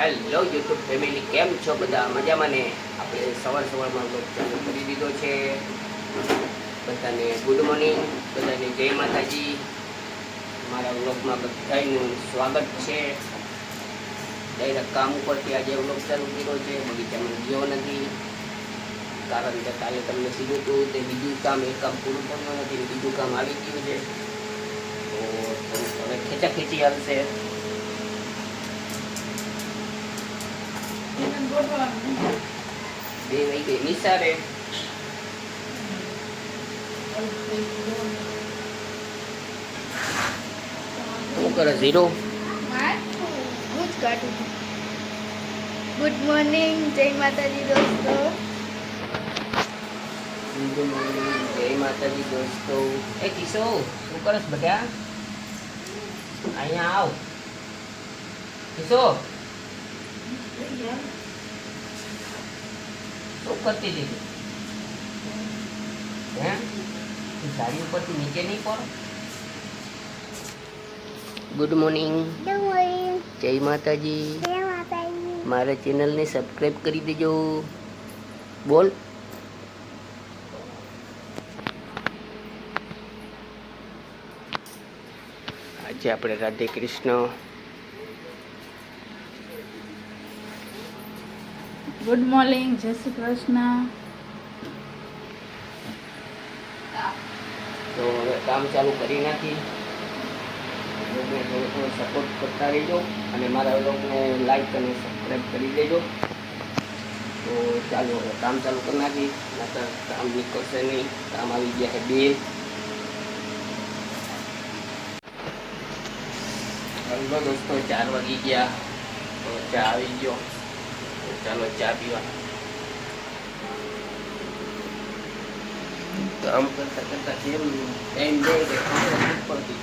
Hello YouTube family કેમ છો બધા? મજામાં ને? આપણે સવાર સવારમાં લોક ચાલુ કરી દીધો છે. બધાને ગુડ મોર્નિંગ બધાને જય માતાજી. મારા વ્લોગમાં બધાનું સ્વાગત છે. ડાયરેક્ટ કામ ઉપરથી આજે વ્લોગ ચાલુ કર્યો છે. બગીચામાં ગયો નથી. કારણ કે કાલે તમને કીધું હતું તે બીજું કામ એક કામ પૂરું થયું નથી બીજું કામ આવી ગયું છે. તો હવે ખેંચા ખેંચી બે વહી ગઈ નિસારે શું કરે ઝીરો? ગુડ મોર્નિંગ જય માતાજી દોસ્તો. ગુડ મોર્નિંગ જય માતાજી દોસ્તો. એ કિશો શું કરસ બધા અહીંયા આવ. કિશો? કરતી હે? સાડી ઉપરથી નીચે નહીં પડો. ગુડ મોર્નિંગ જય માતાજી. મારા ચેનલને સબસ્ક્રાઈબ કરી દેજો. બોલ. આજે આપણે રાધે કૃષ્ણ ગુડ મોર્નિંગ જય શ્રી કૃષ્ણ. તો હવે કામ ચાલુ કરી નાખી. લોકોને થોડો થોડો સપોર્ટ કરતા રહેજો અને મારા લોકોને લાઈક અને સબસ્ક્રાઈબ કરી દેજો. તો ચાલો હવે કામ ચાલુ કરી નાખી. નકર કામ નીકળશે નહીં. કામ આવી ગયા છે બે. હલો દોસ્તો, ચાર વાગી ગયા. તો ચા આવી ગયો. ચાલો ચા પીવા. કામ કરતા કરતા કેમ ટાઈમ જાય પડતી.